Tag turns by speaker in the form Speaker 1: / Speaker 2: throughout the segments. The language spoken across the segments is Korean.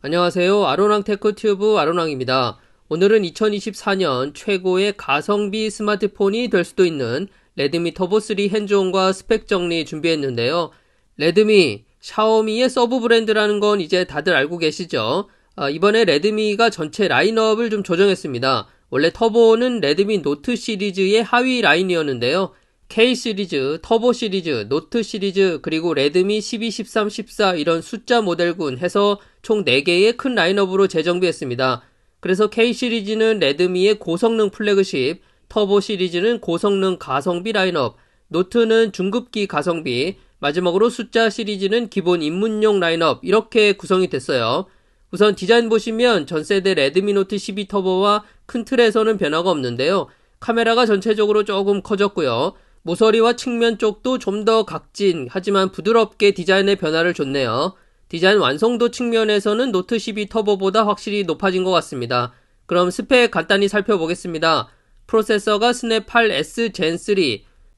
Speaker 1: 안녕하세요. 아로랑 테크 튜브 아로랑입니다. 오늘은 2024년 최고의 가성비 스마트폰이 될 수도 있는 레드미 터보3 핸즈온과 스펙 정리 준비했는데요. 레드미, 샤오미의 서브 브랜드라는 건 이제 다들 알고 계시죠? 아, 이번에 레드미가 전체 라인업을 좀 조정했습니다. 원래 터보는 레드미 노트 시리즈의 하위 라인이었는데요. K 시리즈, 터보 시리즈, 노트 시리즈, 그리고 레드미 12, 13, 14 이런 숫자 모델군 해서 총 4개의 큰 라인업으로 재정비했습니다. 그래서 K 시리즈는 레드미의 고성능 플래그십, 터보 시리즈는 고성능 가성비 라인업, 노트는 중급기 가성비, 마지막으로 숫자 시리즈는 기본 입문용 라인업 이렇게 구성이 됐어요. 우선 디자인 보시면 전 세대 레드미 노트 12 터보와 큰 틀에서는 변화가 없는데요. 카메라가 전체적으로 조금 커졌고요. 모서리와 측면 쪽도 좀 더 각진 하지만 부드럽게 디자인의 변화를 줬네요. 디자인 완성도 측면에서는 노트 12 터보보다 확실히 높아진 것 같습니다. 그럼 스펙 간단히 살펴보겠습니다. 프로세서가 스냅 8S 젠 3.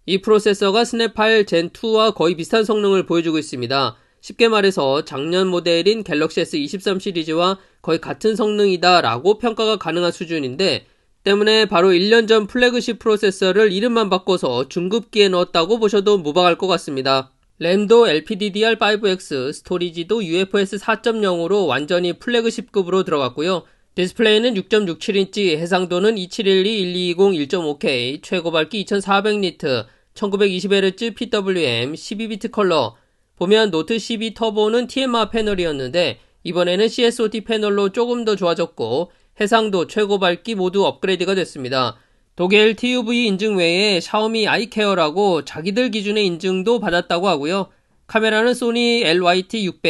Speaker 1: 이 프로세서가 스냅 8 젠 2와 거의 비슷한 성능을 보여주고 있습니다. 쉽게 말해서 작년 모델인 갤럭시 S23 시리즈와 거의 같은 성능이다 라고 평가가 가능한 수준인데 때문에 바로 1년 전 플래그십 프로세서를 이름만 바꿔서 중급기에 넣었다고 보셔도 무방할 것 같습니다. 램도 LPDDR5X, 스토리지도 UFS 4.0으로 완전히 플래그십급으로 들어갔고요. 디스플레이는 6.67인치, 해상도는 2712, 1220, 1.5K, 최고 밝기 2400니트, 1920Hz PWM, 12비트 컬러. 보면 노트 12 터보는 TMR 패널이었는데 이번에는 CSOT 패널로 조금 더 좋아졌고 해상도, 최고 밝기 모두 업그레이드가 됐습니다. 독일 TUV 인증 외에 샤오미 아이케어라고 자기들 기준의 인증도 받았다고 하고요. 카메라는 소니 LYT600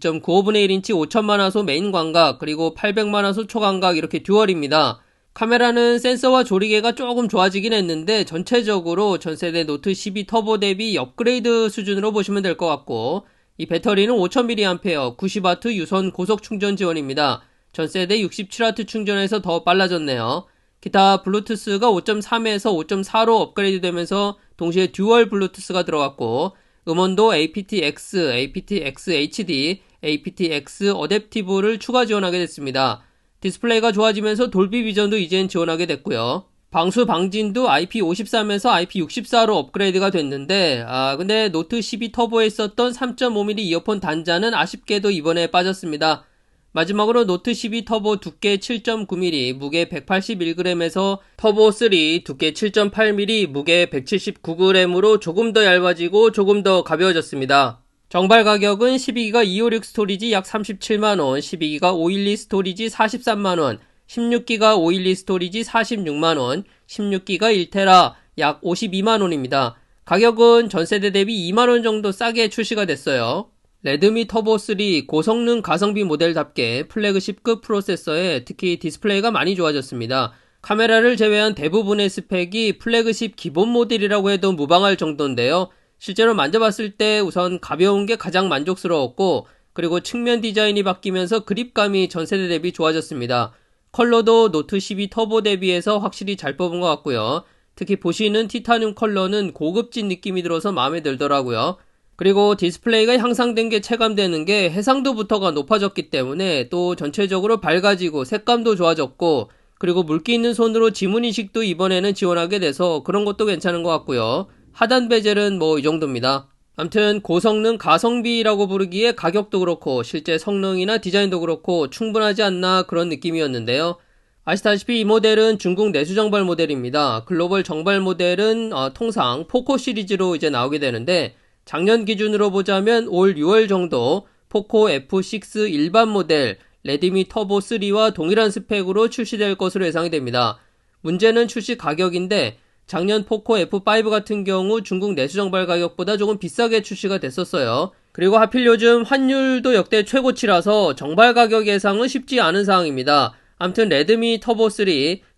Speaker 1: 1.95분의 1인치 5천만 화소 메인 광각 그리고 800만 화소 초광각 이렇게 듀얼입니다. 카메라는 센서와 조리개가 조금 좋아지긴 했는데 전체적으로 전세대 노트 12 터보 대비 업그레이드 수준으로 보시면 될 것 같고 이 배터리는 5000mAh 90W 유선 고속 충전 지원입니다. 전세대 67W 충전에서 더 빨라졌네요. 기타 블루투스가 5.3에서 5.4로 업그레이드 되면서 동시에 듀얼 블루투스가 들어갔고 음원도 aptX, aptX HD, aptX 어댑티브를 추가 지원하게 됐습니다. 디스플레이가 좋아지면서 돌비 비전도 이젠 지원하게 됐고요. 방수 방진도 IP53에서 IP64로 업그레이드가 됐는데 아 근데 노트 12 터보에 있었던 3.5mm 이어폰 단자는 아쉽게도 이번에 빠졌습니다. 마지막으로 노트 12 터보 두께 7.9mm, 무게 181g에서 터보 3 두께 7.8mm, 무게 179g으로 조금 더 얇아지고 조금 더 가벼워졌습니다. 정발 가격은 12기가 256 스토리지 약 37만원, 12기가 512 스토리지 43만원, 16기가 512 스토리지 46만원, 16기가 1테라 약 52만원입니다. 가격은 전세대 대비 2만원 정도 싸게 출시가 됐어요. 레드미 터보 3 고성능 가성비 모델답게 플래그십급 프로세서에 특히 디스플레이가 많이 좋아졌습니다. 카메라를 제외한 대부분의 스펙이 플래그십 기본 모델이라고 해도 무방할 정도인데요. 실제로 만져봤을 때 우선 가벼운 게 가장 만족스러웠고 그리고 측면 디자인이 바뀌면서 그립감이 전세대 대비 좋아졌습니다. 컬러도 노트 12 터보 대비해서 확실히 잘 뽑은 것 같고요. 특히 보시는 티타늄 컬러는 고급진 느낌이 들어서 마음에 들더라고요. 그리고 디스플레이가 향상된 게 체감되는 게 해상도부터가 높아졌기 때문에 또 전체적으로 밝아지고 색감도 좋아졌고 그리고 물기 있는 손으로 지문 인식도 이번에는 지원하게 돼서 그런 것도 괜찮은 것 같고요. 하단 베젤은 뭐 이 정도입니다. 암튼 고성능 가성비라고 부르기에 가격도 그렇고 실제 성능이나 디자인도 그렇고 충분하지 않나 그런 느낌이었는데요. 아시다시피 이 모델은 중국 내수 정발 모델입니다. 글로벌 정발 모델은 어, 통상 포코 시리즈로 이제 나오게 되는데 작년 기준으로 보자면 올 6월 정도 포코 F6 일반 모델 레드미 터보 3와 동일한 스펙으로 출시될 것으로 예상이 됩니다. 문제는 출시 가격인데 작년 포코 F5 같은 경우 중국 내수 정발 가격보다 조금 비싸게 출시가 됐었어요. 그리고 하필 요즘 환율도 역대 최고치라서 정발 가격 예상은 쉽지 않은 상황입니다. 암튼 레드미 터보 3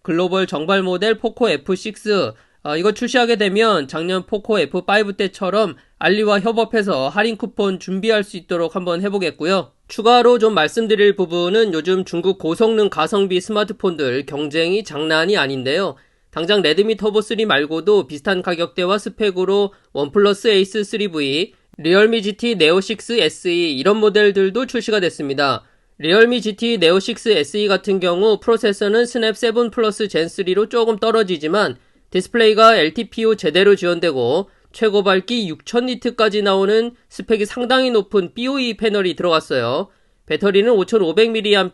Speaker 1: 글로벌 정발 모델 포코 F6 어, 이거 출시하게 되면 작년 포코 F5 때처럼 알리와 협업해서 할인 쿠폰 준비할 수 있도록 한번 해보겠고요. 추가로 좀 말씀드릴 부분은 요즘 중국 고성능 가성비 스마트폰들 경쟁이 장난이 아닌데요. 당장 레드미 터보 3 말고도 비슷한 가격대와 스펙으로 원플러스 에이스 3V, 리얼미 GT 네오 6 SE 이런 모델들도 출시가 됐습니다. 리얼미 GT 네오 6 SE 같은 경우 프로세서는 스냅 7 플러스 젠 3로 조금 떨어지지만 디스플레이가 LTPO 제대로 지원되고 최고 밝기 6000니트까지 나오는 스펙이 상당히 높은 BOE 패널이 들어갔어요. 배터리는 5500mAh,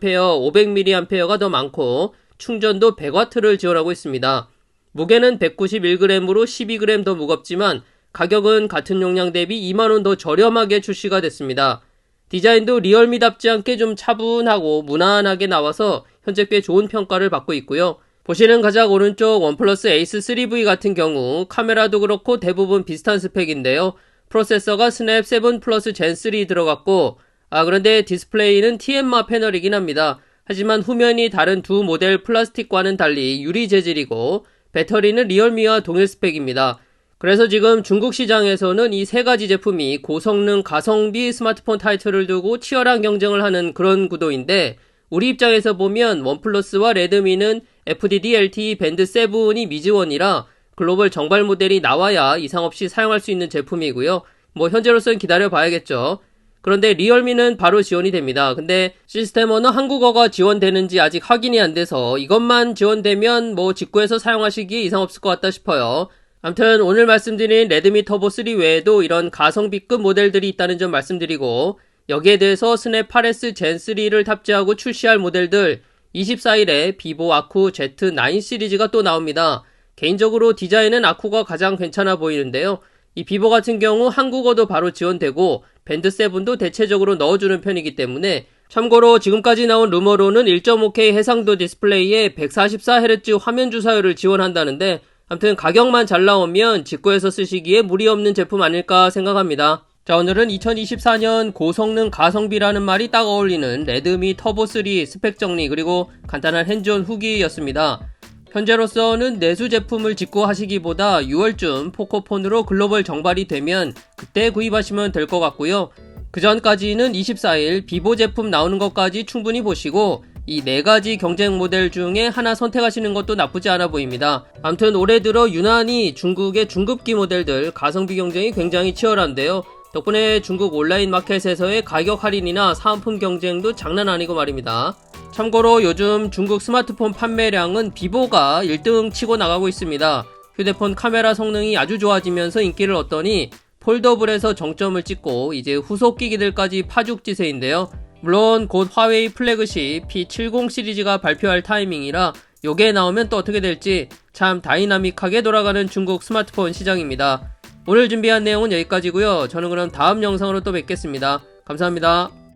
Speaker 1: 500mAh가 더 많고 충전도 100W를 지원하고 있습니다. 무게는 191g으로 12g 더 무겁지만 가격은 같은 용량 대비 2만원 더 저렴하게 출시가 됐습니다. 디자인도 리얼미답지 않게 좀 차분하고 무난하게 나와서 현재 꽤 좋은 평가를 받고 있고요. 보시는 가장 오른쪽 원플러스 에이스 3V 같은 경우 카메라도 그렇고 대부분 비슷한 스펙인데요. 프로세서가 스냅 7 플러스 젠3 들어갔고 아 그런데 디스플레이는 TM마 패널이긴 합니다. 하지만 후면이 다른 두 모델 플라스틱과는 달리 유리 재질이고 배터리는 리얼미와 동일 스펙입니다. 그래서 지금 중국 시장에서는 이 세 가지 제품이 고성능 가성비 스마트폰 타이틀을 두고 치열한 경쟁을 하는 그런 구도인데 우리 입장에서 보면 원플러스와 레드미는 FDD LTE 밴드 7이 미지원이라 글로벌 정발 모델이 나와야 이상 없이 사용할 수 있는 제품이고요. 뭐 현재로서는 기다려 봐야겠죠. 그런데 리얼미는 바로 지원이 됩니다. 근데 시스템 언어 한국어가 지원되는지 아직 확인이 안 돼서 이것만 지원되면 뭐 직구해서 사용하시기 이상 없을 것 같다 싶어요. 암튼 오늘 말씀드린 레드미 터보 3 외에도 이런 가성비급 모델들이 있다는 점 말씀드리고 여기에 대해서 스냅 8S 젠 3를 탑재하고 출시할 모델들 24일에 비보 아쿠 Z9 시리즈가 또 나옵니다. 개인적으로 디자인은 아쿠가 가장 괜찮아 보이는데요. 이 비보 같은 경우 한국어도 바로 지원되고 밴드 7도 대체적으로 넣어주는 편이기 때문에 참고로 지금까지 나온 루머로는 1.5K 해상도 디스플레이에 144Hz 화면 주사율을 지원한다는데 아무튼 가격만 잘 나오면 직구해서 쓰시기에 무리 없는 제품 아닐까 생각합니다. 자 오늘은 2024년 고성능 가성비라는 말이 딱 어울리는 레드미 터보3 스펙 정리 그리고 간단한 핸즈온 후기였습니다. 현재로서는 내수 제품을 직구 하시기보다 6월쯤 포코폰으로 글로벌 정발이 되면 그때 구입하시면 될 것 같고요. 그 전까지는 24일 비보 제품 나오는 것까지 충분히 보시고 이 네 가지 경쟁 모델 중에 하나 선택하시는 것도 나쁘지 않아 보입니다. 암튼 올해 들어 유난히 중국의 중급기 모델들 가성비 경쟁이 굉장히 치열한데요. 덕분에 중국 온라인 마켓에서의 가격 할인이나 사은품 경쟁도 장난 아니고 말입니다. 참고로 요즘 중국 스마트폰 판매량은 비보가 1등 치고 나가고 있습니다. 휴대폰 카메라 성능이 아주 좋아지면서 인기를 얻더니 폴더블에서 정점을 찍고 이제 후속 기기들까지 파죽지세인데요. 물론 곧 화웨이 플래그십 P70 시리즈가 발표할 타이밍이라 요게 나오면 또 어떻게 될지 참 다이나믹하게 돌아가는 중국 스마트폰 시장입니다. 오늘 준비한 내용은 여기까지고요. 저는 그럼 다음 영상으로 또 뵙겠습니다. 감사합니다.